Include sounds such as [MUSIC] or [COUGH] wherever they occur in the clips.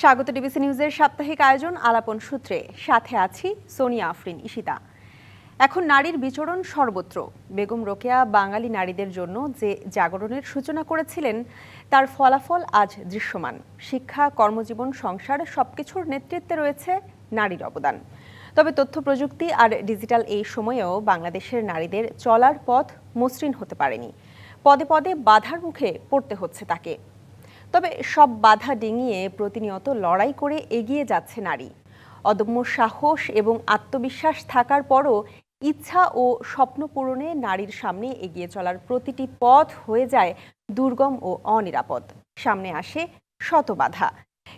স্বাগত ডিবিসি নিউজের সাপ্তাহিক আয়োজন আলাপন সূত্রে। সাথে আছি সোনিয়া আফরিন ইশিতা এখন নারীর বিচরণ সর্বত্র। বেগম রোকেয়া বাঙালি নারীদের জন্য যে জাগরণের সূচনা করেছিলেন, তার ফলাফল আজ দৃশ্যমান। শিক্ষা, কর্মজীবন, সংসার সবকিছুর নেতৃত্বে রয়েছে নারীর অবদান। তবে তথ্য প্রযুক্তি আর ডিজিটাল এই সময়েও বাংলাদেশের নারীদের চলার পথ মসৃণ হতে পারেনি। পদে পদে বাধার মুখে পড়তে হচ্ছে তাকে। তবে সব বাধা ডিঙিয়ে প্রতিনিয়ত লড়াই করে এগিয়ে যাচ্ছে নারী। অদম্য সাহস এবং আত্মবিশ্বাস থাকার পরও ইচ্ছা ও স্বপ্ন পূরণে নারীর সামনে এগিয়ে চলার প্রতিটি পথ হয়ে যায় দুর্গম ও অনিরাপদ। সামনে আসে শত বাধা।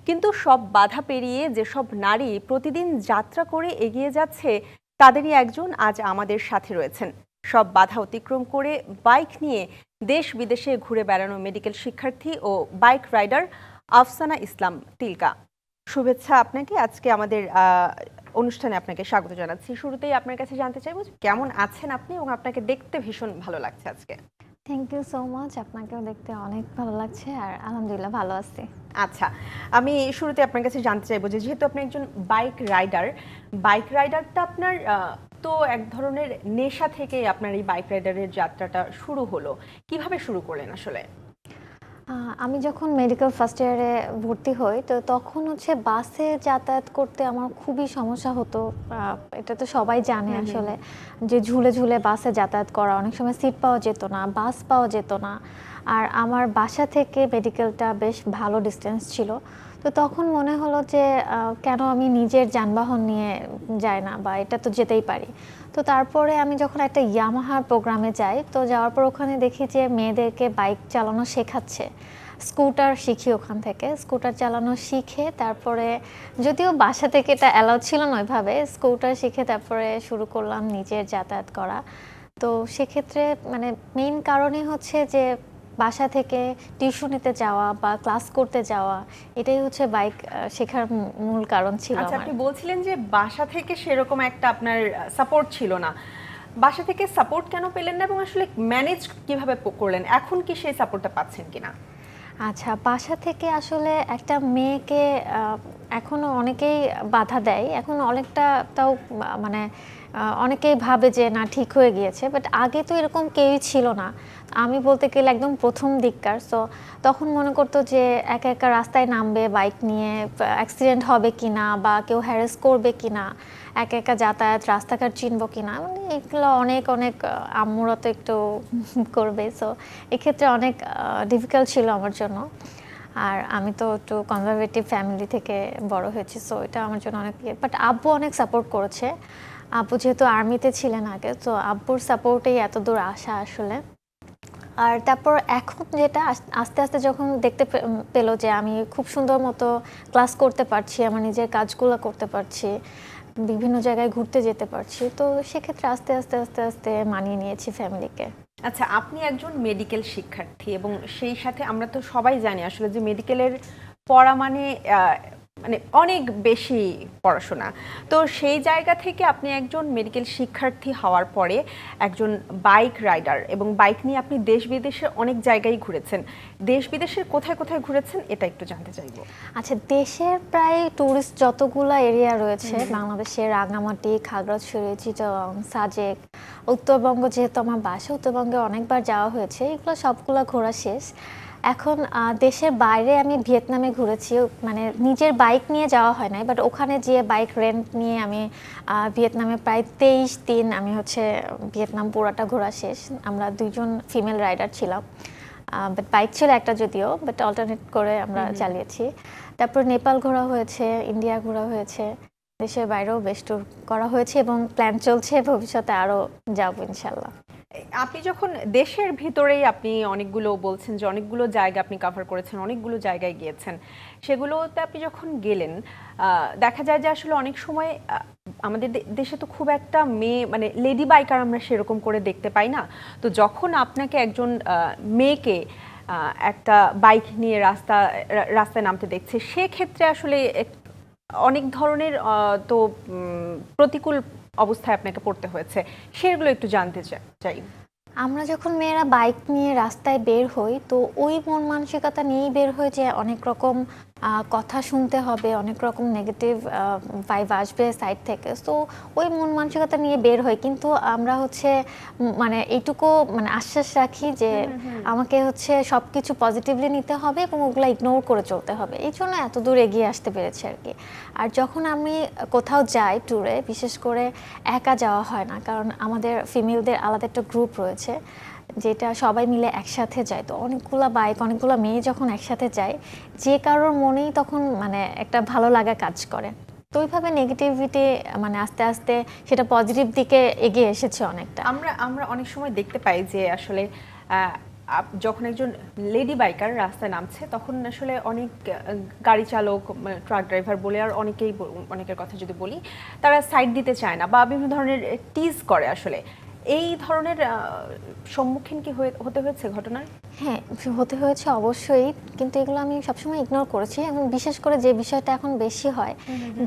কিন্তু সব বাধা পেরিয়ে যেসব নারী প্রতিদিন যাত্রা করে এগিয়ে যাচ্ছে, তাদেরই একজন আজ আমাদের সাথে রয়েছেন। সব বাধা অতিক্রম করে বাইক নিয়ে দেশ বিদেশে ঘুরে বেড়ানো মেডিকেল শিক্ষার্থী ও বাইক রাইডার আফসানা ইসলাম তিলকা। শুভেচ্ছা আপনাকে। আজকে আমাদের অনুষ্ঠানে আপনাকে স্বাগত জানাচ্ছি। শুরুতেই আপনার কাছে জানতে চাইব কেমন আছেন আপনি এবং আপনাকে দেখতে ভীষণ ভালো লাগছে আজকে। থ্যাংক ইউ সো মাচ আপনাকেও দেখতে অনেক ভালো লাগছে আর আলহামদুলিল্লাহ ভালো আছি। আচ্ছা আমি শুরুতে আপনার কাছে জানতে চাইব যে যেহেতু আপনি একজন বাইক রাইডার বাইক রাইডারটা আপনার তো এক ধরনের নেশা থেকে আপনার এই বাইক রাইডারের যাত্রাটা শুরু হলো। কীভাবে শুরু করলেন আসলে? আমি যখন মেডিকেল ফার্স্ট ইয়ারে ভর্তি হই তো তখন হচ্ছে বাসে যাতায়াত করতে আমার খুবই সমস্যা হতো। এটা তো সবাই জানে আসলে যে ঝুলে ঝুলে বাসে যাতায়াত করা অনেক সময় সিট পাওয়া যেত না বাস পাওয়া যেত না। আর আমার বাসা থেকে মেডিকেলটা বেশ ভালো ডিস্টেন্স ছিল। তো তখন মনে হলো যে কেন আমি নিজের যানবাহন নিয়ে যাই না বা এটা তো যেতেই পারি। তো তারপরে আমি যখন একটা ইয়ামাহার প্রোগ্রামে যাই, তো যাওয়ার পর ওখানে দেখি যে মেয়েদেরকে বাইক চালানো শেখাচ্ছে। স্কুটার শিখি ওখান থেকে। স্কুটার চালানো শিখে তারপরে যদিও বাসা থেকে এটা অ্যালাউ ছিল না ওইভাবে স্কুটার শিখে তারপরে শুরু করলাম নিজের যাতায়াত করা। তো সেক্ষেত্রে মানে মেইন কারণই হচ্ছে যে বাসা থেকে টিউশন নিতে যাওয়া বা ক্লাস করতে যাওয়া এটাই হচ্ছে বাইক শেখার মূল কারণ ছিল আচ্ছা আপনি বলছিলেন যে বাসা থেকে সেরকম একটা আপনার সাপোর্ট ছিল না। বাসা থেকে সাপোর্ট কেন পেলেন না এবং আসলে ম্যানেজ কীভাবে করলেন? এখন কি সেই সাপোর্টটা পাচ্ছেন কিনা? আচ্ছা বাসা থেকে আসলে একটা মেয়েকে আহ, এখনও অনেকেই বাধা দেয়। এখন অনেকটা তাও মানে অনেকেই ভাবে যে না ঠিক হয়ে গিয়েছে। বাট আগে তো এরকম কেউই ছিল না। আমি বলতে গেলে একদম প্রথম দিককার। সো তখন মনে করতো যে একা একা রাস্তায় নামবে বাইক নিয়ে অ্যাক্সিডেন্ট হবে কিনা বা কেউ হ্যারেস করবে কিনা, একা একা যাতায়াত, রাস্তাঘাট চিনবো কিনা মানে এগুলো অনেক অনেক আম্মুরা একটু [LAUGHS] করবে। সো এক্ষেত্রে অনেক ডিফিকাল্ট ছিল আমার জন্য। আর আমি তো একটু কনজারভেটিভ ফ্যামিলি থেকে বড় হয়েছি সো এটা আমার জন্য অনেক বাট আব্বু অনেক সাপোর্ট করেছে। আব্বু যেহেতু আর্মিতে ছিলেন আগে তো আব্বুর সাপোর্টেই এত দূর আসা আসলে। আর তারপর এখন যেটা আস্তে আস্তে যখন দেখতে পেল যে আমি খুব সুন্দর মতো ক্লাস করতে পারছি, আমার নিজের কাজগুলো করতে পারছি, বিভিন্ন জায়গায় ঘুরতে যেতে পারছি, তো সেক্ষেত্রে আস্তে আস্তে আস্তে আস্তে মানিয়ে নিয়েছি ফ্যামিলিকে। আচ্ছা আপনি একজন মেডিকেল শিক্ষার্থী এবং সেই সাথে আমরা তো সবাই জানি আসলে যে মেডিকেলের পড়া মানে মানে অনেক বেশি পড়াশোনা। তো সেই জায়গা থেকে আপনি একজন মেডিকেল শিক্ষার্থী হওয়ার পরে একজন বাইক রাইডার এবং বাইক নিয়ে আপনি দেশ বিদেশে অনেক জায়গায় ঘুরেছেন। দেশ বিদেশের কোথায় কোথায় ঘুরেছেন এটা একটু জানতে চাইব। আচ্ছা দেশের প্রায় ট্যুরিস্ট যতগুলো এরিয়া রয়েছে বাংলাদেশের রাঙামাটি খাগড়াছড়ি চিটাগং সাজেক উত্তরবঙ্গ যেহেতু আমার বাসা উত্তরবঙ্গে অনেকবার যাওয়া হয়েছে এগুলো সবগুলো ঘোরা শেষ। এখন দেশের বাইরে আমি ভিয়েতনামে ঘুরেছি মানে নিজের বাইক নিয়ে যাওয়া হয় নাই বাট ওখানে যে বাইক রেন্ট নিয়ে আমি ভিয়েতনামে প্রায় তেইশ দিন আমি হচ্ছে ভিয়েতনাম পুরাটা ঘোরা শেষ। আমরা দুইজন ফিমেল রাইডার ছিলাম বাট বাইক ছিল একটা যদিও বাট অল্টারনেট করে আমরা চালিয়েছি। তারপর নেপাল ঘোরা হয়েছে ইন্ডিয়া ঘোরা হয়েছে দেশের বাইরেও বেশ ট্যুর করা হয়েছে এবং প্ল্যান চলছে ভবিষ্যতে আরও যাব ইনশাল্লাহ। আপনি যখন দেশের ভিতরেই আপনি অনেকগুলো বলছেন যে অনেকগুলো জায়গা আপনি কভার করেছেন, অনেকগুলো জায়গায় গিয়েছেন, সেগুলোতে আপনি যখন গেলেন দেখা যায় যে আসলে অনেক সময় আমাদের দেশে তো খুব একটা মেয়ে মানে লেডি বাইকার আমরা সেরকম করে দেখতে পাই না। তো যখন আপনাকে একজন মেয়েকে একটা বাইক নিয়ে রাস্তা রাস্তায় নামতে দেখছে, সেক্ষেত্রে আসলে অনেক ধরনের তো প্রতিকূল অবস্থায় আপনাকে পড়তে হয়েছে। সেগুলো একটু জানতে চাই। আমরা যখন মেয়েরা বাইক নিয়ে রাস্তায় বের হই, তো ওই মন মানসিকতা নিয়েই বের হয়ে যে অনেক রকম কথা শুনতে হবে অনেক রকম নেগেটিভ ভাইব আসবে সাইড থেকে। তো ওই মন মানসিকতা নিয়ে বের হয় কিন্তু আমরা হচ্ছে মানে এইটুকু মানে আশ্বাস রাখি যে আমাকে হচ্ছে সব কিছু পজিটিভলি নিতে হবে এবং ওগুলো ইগনোর করে চলতে হবে। এই জন্য এত দূর এগিয়ে আসতে পেরেছি আর কি। আর যখন আমি কোথাও যাই ট্যুরে বিশেষ করে একা যাওয়া হয় না কারণ আমাদের ফিমেলদের আলাদা একটা গ্রুপ রয়েছে। যেটা সবাই মিলে একসাথে যায়। তো অনেকগুলো বাইক, অনেকগুলো মেয়ে যখন একসাথে যায়, যে কারোর মনেই তখন মানে একটা ভালো লাগা কাজ করে। তো ওইভাবে নেগেটিভিটি মানে আস্তে আস্তে সেটা পজিটিভ দিকে এগিয়ে এসেছে অনেকটা। আমরা আমরা অনেক সময় দেখতে পাই যে আসলে যখন একজন লেডি বাইকার রাস্তায় নামছে, তখন আসলে অনেক গাড়ি চালক ট্রাক ড্রাইভার বলে, আর অনেকেই অনেকের কথা যদি বলি, তারা সাইড দিতে চায় না বা বিভিন্ন ধরনের টিজ করে আসলে। এই ধরনের সম্মুখীন কি হয়ে- হতে হয়েছে ঘটনার হ্যাঁ হতে হয়েছে অবশ্যই কিন্তু এগুলো আমি সবসময় ইগনোর করেছি। এবং বিশেষ করে যে বিষয়টা এখন বেশি হয়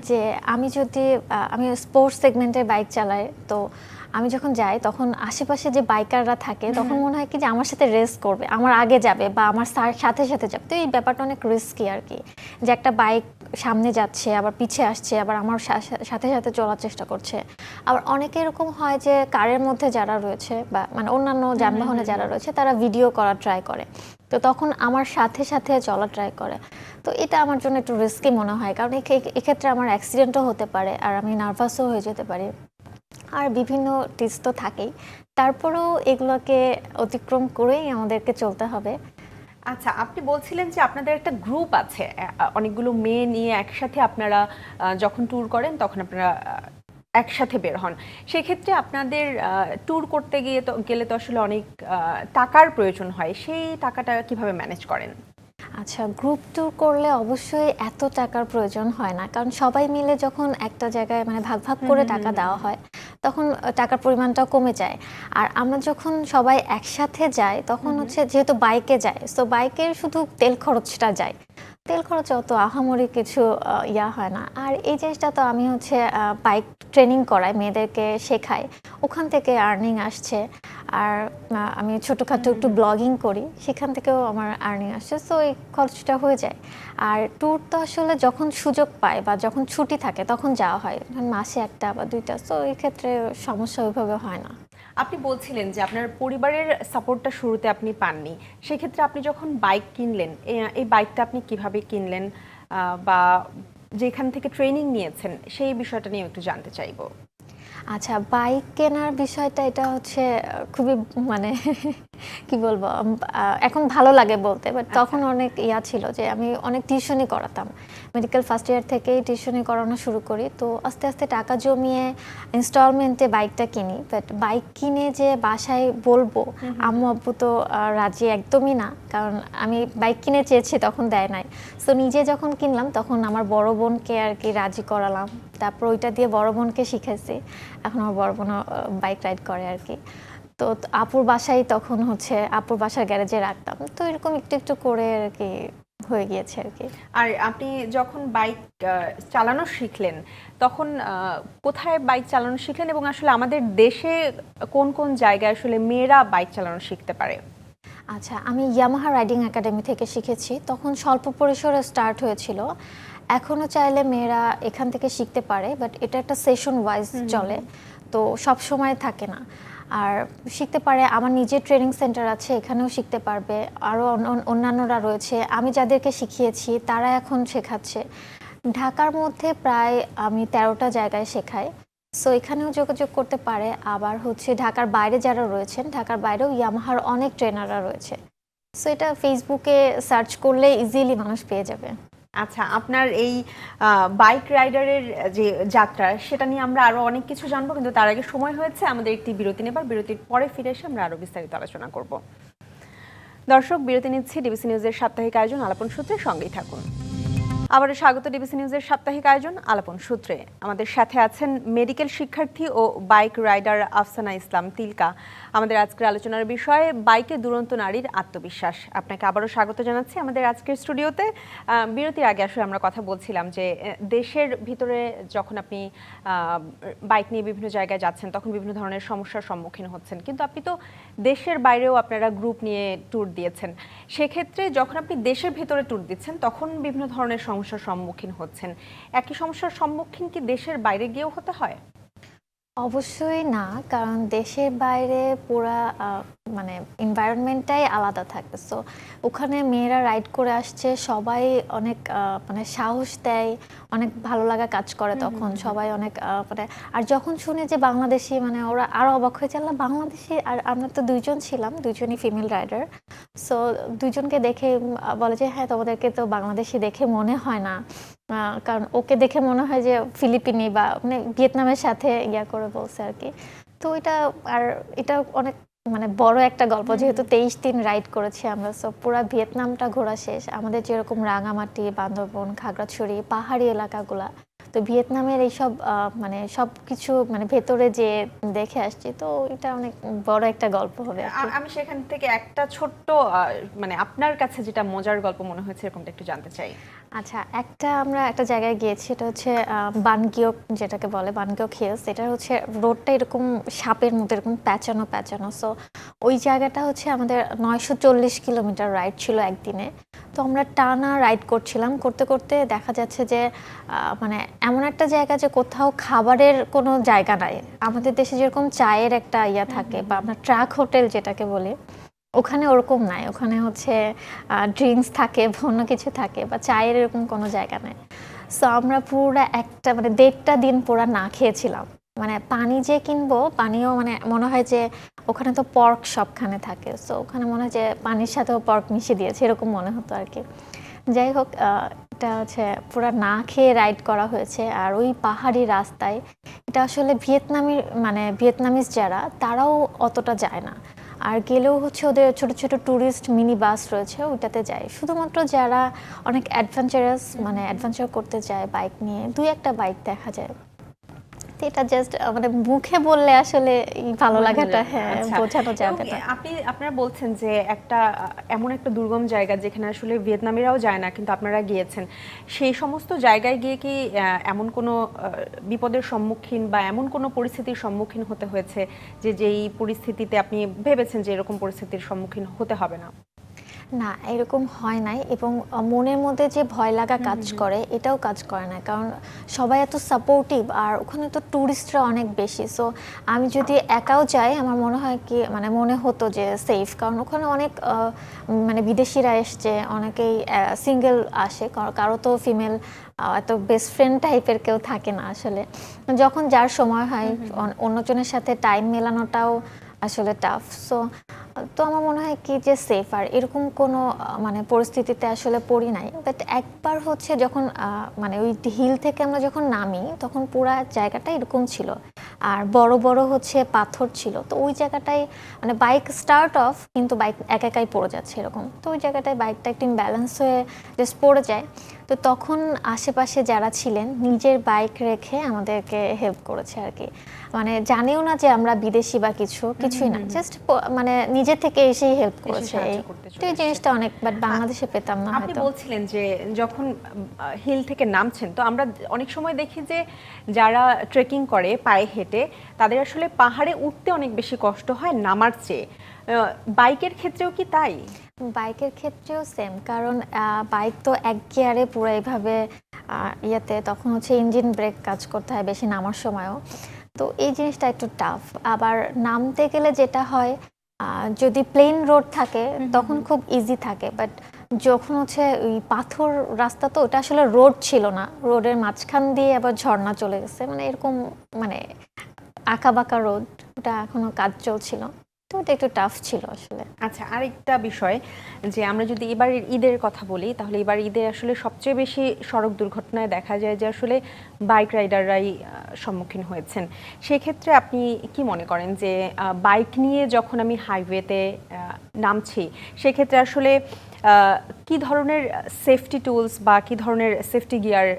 যে আমি যদি আমি স্পোর্টস সেগমেন্টের বাইক চালাই তো আমি যখন যাই তখন আশেপাশে যে বাইকাররা থাকে তখন মনে হয় কি যে আমার সাথে রেস করবে আমার আগে যাবে বা আমার সাথে সাথে যাবে। তো এই ব্যাপারটা অনেক রিস্কি আর কি যে একটা বাইক সামনে যাচ্ছে আবার পিছে আসছে আবার আমার সাথে সাথে চলার চেষ্টা করছে। আবার অনেকে এরকম হয় যে কারের মধ্যে যারা রয়েছে বা মানে অন্যান্য যানবাহনে যারা রয়েছে তারা ভিডিও করার ট্রাই করে। তো তখন আমার সাথে সাথে চলা ট্রাই করে। তো এটা আমার জন্য একটু রিস্কি মনে হয় কারণ এক্ষেত্রে আমার অ্যাক্সিডেন্টও হতে পারে আর আমি নার্ভাসও হয়ে যেতে পারি। আর বিভিন্ন টিপস তো থাকেই। তারপরেও এগুলোকে অতিক্রম করেই আমাদেরকে চলতে হবে। আচ্ছা আপনি বলছিলেন যে আপনাদের একটা গ্রুপ আছে অনেকগুলো মেয়ে নিয়ে একসাথে আপনারা যখন ট্যুর করেন তখন আপনারা একসাথে বের হন। সেক্ষেত্রে আপনাদের ট্যুর করতে গিয়ে তো গেলে তো আসলে অনেক টাকার প্রয়োজন হয় সেই টাকাটা কীভাবে ম্যানেজ করেন? আচ্ছা গ্রুপ ট্যুর করলে অবশ্যই এত টাকার প্রয়োজন হয় না কারণ সবাই মিলে যখন একটা জায়গায় মানে ভাগ ভাগ করে টাকা দেওয়া হয় তখন টাকার পরিমাণটা কমে যায়। আর আমরা যখন সবাই একসাথে যাই তখন হচ্ছে যেহেতু বাইকে যায় তো বাইকের শুধু তেল খরচটা যায়। তেল খরচ অত আহামরি কিছু ইয়া হয় না। আর এই জিনিসটা তো আমি হচ্ছে বাইক ট্রেনিং করাই মেয়েদেরকে শেখাই। ওখান থেকে আর্নিং আসছে। আর আমি ছোটোখাটো একটু ব্লগিং করি, সেখান থেকেও আমার আর্নিং আসে সো এই খরচটা হয়ে যায়। আর ট্যুর তো আসলে যখন সুযোগ পায় বা যখন ছুটি থাকে, তখন যাওয়া হয়। মাসে একটা বা দুইটা সো এই ক্ষেত্রে সমস্যা ওইভাবে হয় না। আপনি বলছিলেন যে আপনার পরিবারের সাপোর্টটা শুরুতে আপনি পাননি। সেক্ষেত্রে আপনি যখন বাইক কিনলেন এই বাইকটা আপনি কীভাবে কিনলেন? বা যেখান থেকে ট্রেনিং নিয়েছেন, সেই বিষয়টা নিয়ে একটু জানতে চাইব। আচ্ছা বাইক কেনার বিষয়টা এটা হচ্ছে খুবই মানে [LAUGHS] কি বলব এখন ভালো লাগে বলতে বাট তখন অনেক ইয়া ছিল যে আমি অনেক টিউশনই করাতাম। মেডিকেল ফার্স্ট ইয়ার থেকেই টিউশনি করানো শুরু করি। তো আস্তে আস্তে টাকা জমিয়ে ইনস্টলমেন্টে বাইকটা কিনি। বাট বাইক কিনে যে বাসায় বলব আম্মু আব্বু তো রাজি একদমই না। কারণ আমি বাইক কিনে চেয়েছি তখন দেয় নাই। সো নিজে যখন কিনলাম তখন আমার বড় বোনকে আর কি রাজি করালাম। তারপর ওইটা দিয়ে বড় বোনকে শিখেছি এখন আমার বড় বোনও বাইক রাইড করে আর কি। তো আপুর বাসায় তখন হচ্ছে আপুর বাসার গ্যারেজে রাখতাম। তো এরকম একটু একটু করে আর কি হয়ে গিয়েছে আর কি। আর আপনি যখন বাইক চালানো শিখলেন তখন কোথায় বাইক চালানো শিখলেন এবং আসলে আমাদের দেশে কোন কোন জায়গায় আসলে মেয়েরা বাইক চালানো শিখতে পারে? আচ্ছা আমি ইয়ামাহা রাইডিং একাডেমি থেকে শিখেছি। তখন স্বল্প পরিসরে স্টার্ট হয়েছিল। এখনও চাইলে মেয়েরা এখান থেকে শিখতে পারে বাট এটা একটা সেশন ওয়াইজ চলে। তো সব সময় থাকে না। আর শিখতে পারে, আমার নিজের ট্রেনিং সেন্টার আছে, এখানেও শিখতে পারবে আরও অন্যান্যরা রয়েছে। আমি যাদেরকে শিখিয়েছি, তারা এখন শেখাচ্ছে। ঢাকার মধ্যে প্রায় আমি তেরোটা জায়গায় শেখাই। সো এখানেও যোগাযোগ করতে পারে। আবার হচ্ছে ঢাকার বাইরে যারা রয়েছেন, ঢাকার বাইরেও ইয়ামাহার অনেক ট্রেনাররা রয়েছে। সো এটা ফেসবুকে সার্চ করলে ইজিলি মানুষ পেয়ে যাবে। আচ্ছা আপনার এই বাইক রাইডারের যে যাত্রা, সেটা নিয়ে আমরা আরও অনেক কিছু জানব, কিন্তু তার আগে সময় হয়েছে, আমাদের একটি বিরতি নেবার, বিরতির পরে ফিরে এসে আমরা আরও বিস্তারিত আলোচনা করব। দর্শক, বিরতি নিচ্ছি ডিবিসি নিউজের সাপ্তাহিক আয়োজন আলাপন সূত্রে, সঙ্গেই থাকুন। আবারও স্বাগত ডিবিসি নিউজের সাপ্তাহিক আয়োজন, আলাপন সূত্রে। আমাদের সাথে আছেন মেডিকেল শিক্ষার্থী ও বাইক রাইডার আফসানা ইসলাম তিলকা। আমাদের আজকের আলোচনার বিষয়ে, বাইকে দুরন্ত নারীর আত্মবিশ্বাস। আপনাকে আবারও স্বাগত জানাচ্ছি আমাদের আজকের স্টুডিওতে। বিরতির আগে আসলে আমরা কথা বলছিলাম যে দেশের ভিতরে যখন আপনি বাইক নিয়ে বিভিন্ন জায়গায় যাচ্ছেন, তখন বিভিন্ন ধরনের সমস্যার সম্মুখীন হচ্ছেন। কিন্তু আপনি তো দেশের বাইরেও আপনারা গ্রুপ নিয়ে ট্যুর দিয়েছেন। সেক্ষেত্রে যখন আপনি দেশের ভিতরে ট্যুর দিচ্ছেন, তখন বিভিন্ন ধরনের সমস্যার সম্মুখীন হচ্ছেন। একই সমস্যার সম্মুখীন কি দেশের বাইরে গিয়েও হতে হয়? অবশ্যই না, কারণ দেশের বাইরে পুরা মানে এনভায়রনমেন্টটাই আলাদা থাকে। সো ওখানে মেয়েরা রাইড করে আসছে সবাই অনেক মানে সাহস দেয় অনেক ভালো লাগা কাজ করে তখন সবাই অনেক মানে আর যখন শুনে যে বাংলাদেশি মানে ওরা আরও অবাক হয়ে যাল্লা বাংলাদেশি আর আমরা তো দুইজন ছিলাম দুইজনই ফিমেল রাইডার সো দুজনকে দেখে বলে যে হ্যাঁ তোমাদেরকে তো বাংলাদেশি দেখে মনে হয় না। কারণ ওকে দেখে মনে হয় যে ফিলিপিনি বা মানে ভিয়েতনামের সাথে ইয়া করে বলছে আর কি। তো এটা আর এটা অনেক মানে বড় একটা গল্প যেহেতু তেইশ দিন রাইড করেছি আমরা সো পুরো ভিয়েতনামটা ঘোরা শেষ। আমাদের যেরকম রাঙামাটি বান্দরবন খাগড়াছড়ি পাহাড়ি এলাকাগুলা তো ভিয়েতনামের এইসব মানে সব কিছু মানে ভেতরে যে দেখে আসছি তো এটা অনেক বড় একটা গল্প হবে আমি সেখান থেকে একটা ছোট্ট মানে আপনার কাছে যেটা মজার গল্প মনে হয়েছে এরকমটা একটু জানতে চাই। আচ্ছা একটা আমরা একটা জায়গায় গিয়েছি এটা হচ্ছে বানগিওক যেটাকে বলে বানগিওক হিলস। এটা হচ্ছে রোডটা এরকম সাপের মতো এরকম প্যাঁচানো প্যাঁচানো। সো ওই জায়গাটা হচ্ছে আমাদের নয়শো চল্লিশ কিলোমিটার রাইড ছিল একদিনে। তো আমরা টানা রাইড করছিলাম। করতে করতে দেখা যাচ্ছে যে মানে এমন একটা জায়গা যে কোথাও খাবারের কোনো জায়গা নাই। আমাদের দেশে যেরকম চায়ের একটা ইয়া থাকে বা আমরা ট্রাক হোটেল যেটাকে বলি ওখানে ওরকম নাই। ওখানে হচ্ছে ড্রিঙ্কস থাকে, অন্য কিছু থাকে, বা চায়ের এরকম কোনো জায়গা নাই। সো আমরা পুরো একটা মানে দেড়টা দিন পুরা না খেয়েছিলাম। মানে পানি যে কিনবো, পানিও মানে মনে হয় যে ওখানে তো পর্ক সবখানে থাকে। সো ওখানে মনে হয় যে পানির সাথেও পর্ক মিশিয়ে দিয়েছে, এরকম মনে হতো আর কি। যাই হোক এটা হচ্ছে পুরো না খেয়ে রাইড করা হয়েছে। আর ওই পাহাড়ি রাস্তায়, এটা আসলে ভিয়েতনামি মানে ভিয়েতনামিজ যারা, তারাও অতটা যায় না। আর গেলেও হচ্ছে ওদের ছোট ছোট ট্যুরিস্ট মিনি বাস রয়েছে, ওইটাতে যায়। শুধুমাত্র যারা অনেক অ্যাডভেঞ্চারাস মানে অ্যাডভেঞ্চার করতে যায় বাইক নিয়ে, দুই একটা বাইক দেখা যায়। এটা জাস্ট মানে মুখে বললে আসলে ভালো লাগাটা হ্যাঁ আচ্ছা। বোঝানো যাবে না। আপনি আপনারা বলছেন যে একটা এমন একটা দুর্গম জায়গা যেখানে আসলে ভিয়েতনামিরাও যায় না কিন্তু আপনারা গিয়েছেন। সেই সমস্ত জায়গায় গিয়ে কি এমন কোনো বিপদের সম্মুখীন বা এমন কোনো পরিস্থিতির সম্মুখীন হতে হয়েছে যে যেই পরিস্থিতিতে আপনি ভেবেছেন যে এরকম পরিস্থিতির সম্মুখীন হতে হবে না? না এরকম হয় নাই এবং মনের মধ্যে যে ভয় লাগা কাজ করে এটাও কাজ করে না। কারণ সবাই এত সাপোর্টিভ আর ওখানে তো ট্যুরিস্টরা অনেক বেশি। সো আমি যদি একাও যাই আমার মনে হয় কি মানে মনে হতো যে সেফ কারণ ওখানে অনেক মানে বিদেশিরা এসছে অনেকেই সিঙ্গেল আসে। কারো- তো ফিমেল এত বেস্ট ফ্রেন্ড টাইপের কেউ থাকে না আসলে। যখন যার সময় হয় অন- অন্যজনের সাথে টাইম মেলানোটাও আসলে টাফ সো তো আমার মনে হয় কি যে সেফ আর এরকম কোনো মানে পরিস্থিতিতে আসলে পড়ি নাই। বাট একবার হচ্ছে যখন মানে ওই হিল থেকে আমরা যখন নামি, তখন পুরা জায়গাটা এরকম ছিল। আর বড় বড় হচ্ছে পাথর ছিল। তো ওই জায়গাটায় মানে বাইক স্টার্ট অফ কিন্তু বাইক এক, একাই পড়ে যাচ্ছে এরকম। তো ওই জায়গাটায় বাইকটা একটু ব্যালেন্স হয়ে জাস্ট পড়ে যায়। তো তখন আশেপাশে যারা ছিলেন নিজের বাইক রেখে আমাদেরকে হেল্প করেছে আর কি। মানে জানেও না যে আমরা বিদেশি বা কিছু কিছুই না। জাস্ট মানে নিজে থেকে এসেই হেল্প করেছে। এই তো এই জিনিসটা অনেক বাট বাংলাদেশে পেতাম না আপনি বলছিলেন যে যখন হিল থেকে নামছেন তো আমরা অনেক সময় দেখি যে যারা ট্রেকিং করে পায়ে হেঁটে তাদের আসলে পাহাড়ে উঠতে অনেক বেশি কষ্ট হয় নামার চেয়ে। বাইকের ক্ষেত্রেও কি তাই? বাইকের ক্ষেত্রেও সেম কারণ বাইক তো এক গিয়ারে পুরো এইভাবে ইয়েতে তখন হচ্ছে ইঞ্জিন ব্রেক কাজ করতে হয় বেশি নামার সময়ও। তো এই জিনিসটা একটু টাফ আবার নামতে গেলে যেটা হয় যদি প্লেন রোড থাকে তখন খুব ইজি থাকে। বাট যখন হচ্ছে ওই পাথর রাস্তা তো ওটা আসলে রোড ছিল না। রোডের মাঝখান দিয়ে আবার ঝর্ণা চলে গেছে। মানে এরকম মানে আঁকা বাঁকা রোড ওটা এখনও কাজ চলছিল। ওটা একটু টাফ ছিল আসলে। আচ্ছা আরেকটা বিষয় যে আমরা যদি এবারের ঈদের কথা বলি, তাহলে এবার ঈদে আসলে সবচেয়ে বেশি সড়ক দুর্ঘটনায় দেখা যায় যে আসলে বাইক রাইডাররাই সম্মুখীন হয়েছেন। সেক্ষেত্রে আপনি কি মনে করেন যে বাইক নিয়ে যখন আমি হাইওয়েতে নামছি, সেক্ষেত্রে আসলে কি ধরনের সেফটি টুলস বা কি ধরনের সেফটি গিয়ার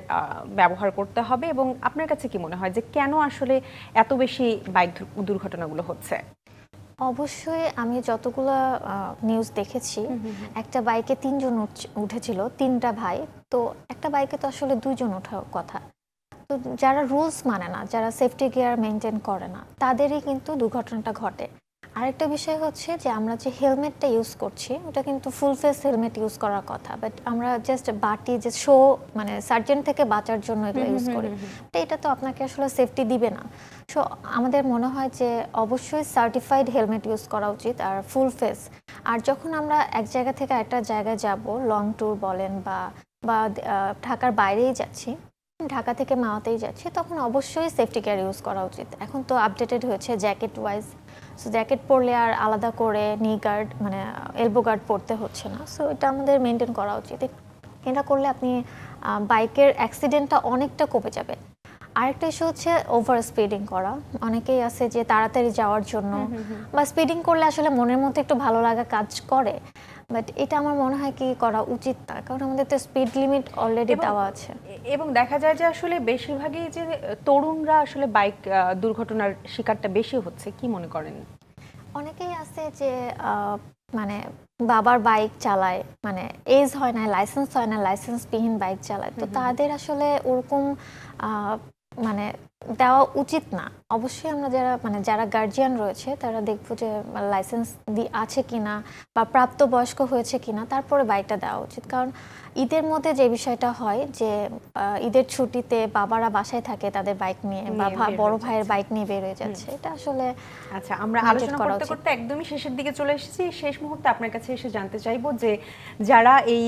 ব্যবহার করতে হবে এবং আপনার কাছে কি মনে হয় যে কেন আসলে এত বেশি বাইক দুর্ঘটনাগুলো হচ্ছে? অবশ্যই আমি যতগুলো নিউজ দেখেছি একটা বাইকে তিনজন উঠ- উঠেছিল তিনটা ভাই। তো একটা বাইকে তো আসলে দুইজন ওঠার কথা। তো যারা রুলস মানে না যারা সেফটি গিয়ার মেনটেন করে না তাদেরই কিন্তু দুর্ঘটনাটা ঘটে। আরেকটা বিষয় হচ্ছে যে আমরা যে হেলমেটটা ইউজ করছি ওটা কিন্তু ফুল ফেস হেলমেট ইউজ করার কথা বাট আমরা জাস্ট বাটি যে শো মানে সার্জেন্ট থেকে বাঁচার জন্য এগুলো ইউজ করি তো এটা তো আপনাকে আসলে সেফটি দিবে না। সো আমাদের মনে হয় যে অবশ্যই সার্টিফাইড হেলমেট ইউজ করা উচিত আর ফুল ফেস আর যখন আমরা এক জায়গা থেকে একটা জায়গায় যাব লং ট্যুর বলেন বা বা ঢাকার বাইরেই যাচ্ছি ঢাকা থেকে মাওয়াতেই যাচ্ছি তখন অবশ্যই সেফটি কেয়ার ইউজ করা উচিত। এখন তো আপডেটেড হয়েছে জ্যাকেট ওয়াইজ সো জ্যাকেট পরলে আর আলাদা করে নি গার্ড মানে এলবো গার্ড পরতে হচ্ছে না। সো এটা আমাদের মেনটেন করা উচিত। এটা করলে আপনি বাইকের অ্যাক্সিডেন্টটা অনেকটা কমে যাবে। আরেকটা ইস্যু হচ্ছে ওভার স্পিডিং করা। অনেকেই আছে যে তাড়াতাড়ি যাওয়ার জন্য বা স্পিডিং করলে আসলে মনের মধ্যে একটু ভালো লাগা কাজ করে। বাট এটা আমার মনে হয় কি করা উচিত না কারণ আমাদের তো স্পিড লিমিট অলরেডি দেওয়া আছে। এবং দেখা যায় যে আসলে বেশিরভাগই যে তরুণরা আসলে বাইক দুর্ঘটনার শিকারটা বেশি হচ্ছে কি মনে করেন? অনেকেই আছে যে মানে বাবার বাইক চালায় মানে এজ হয় না লাইসেন্স হয় না লাইসেন্সবিহীন বাইক চালায়। তো তাদের আসলে ওরকম আহ, মানে দেওয়া উচিত না। অবশ্যই আমরা যারা মানে যারা গার্জিয়ান রয়েছে তারা দেখব যে লাইসেন্স দি আছে কিনা বা প্রাপ্তবয়স্ক হয়েছে কিনা তারপরে বাইকটা দেওয়া উচিত। কারণ ঈদের মধ্যে যে বিষয়টা হয় যে ঈদের ছুটিতে বাবারা বাসায় থাকে তাদের বাইক নিয়ে বা বড় ভাইয়ের বাইক নিয়ে বের হয়ে যাচ্ছে। এটা আসলে আচ্ছা আমরা আলোচনা করতে করতে একদমই শেষের দিকে চলে এসেছি। শেষ মুহূর্তে আপনার কাছে এসে জানতে চাইব যে যারা এই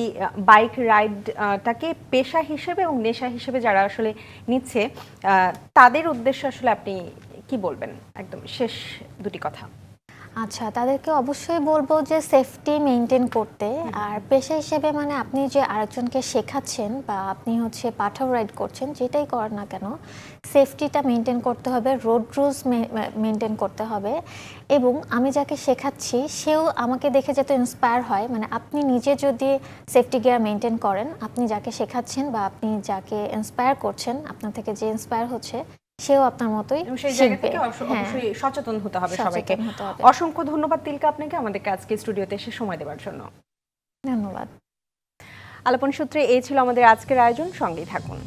বাইক রাইডটাকে পেশা হিসেবে এবং নেশা হিসেবে যারা আসলে নিচ্ছে আহ, তাদের উদ্দেশ্য আসলে আপনি কি বলবেন? একদম শেষ দুটি কথা। আচ্ছা তাদেরকে অবশ্যই বলব যে সেফটি মেনটেন করতে। আর পেশা হিসেবে মানে আপনি যে আরেকজনকে শেখাচ্ছেন বা আপনি হচ্ছে পাঠাও রাইড করছেন যেটাই করেন না কেন সেফটিটা মেনটেন করতে হবে রোড রুলস মেনটেন করতে হবে। এবং আমি যাকে শেখাচ্ছি সেও আমাকে দেখে যাতে ইন্সপায়ার হয়। মানে আপনি নিজে যদি সেফটি গিয়ার মেনটেন করেন আপনি যাকে শেখাচ্ছেন বা আপনি যাকে ইন্সপায়ার করছেন আপনার থেকে যে ইন্সপায়ার হচ্ছে সেও আপনার মতোই সেই জায়গা থেকে হ্যাঁ। অবশ্যই সচেতন হতে হবে সবাইকে। অসংখ্য ধন্যবাদ তিলকা আপনাকে আমাদের আজকে স্টুডিওতে এসে সময় দেওয়ার জন্য। ধন্যবাদ। আলাপন সূত্রে এই ছিল আমাদের আজকের আয়োজন। সঙ্গেই থাকুন।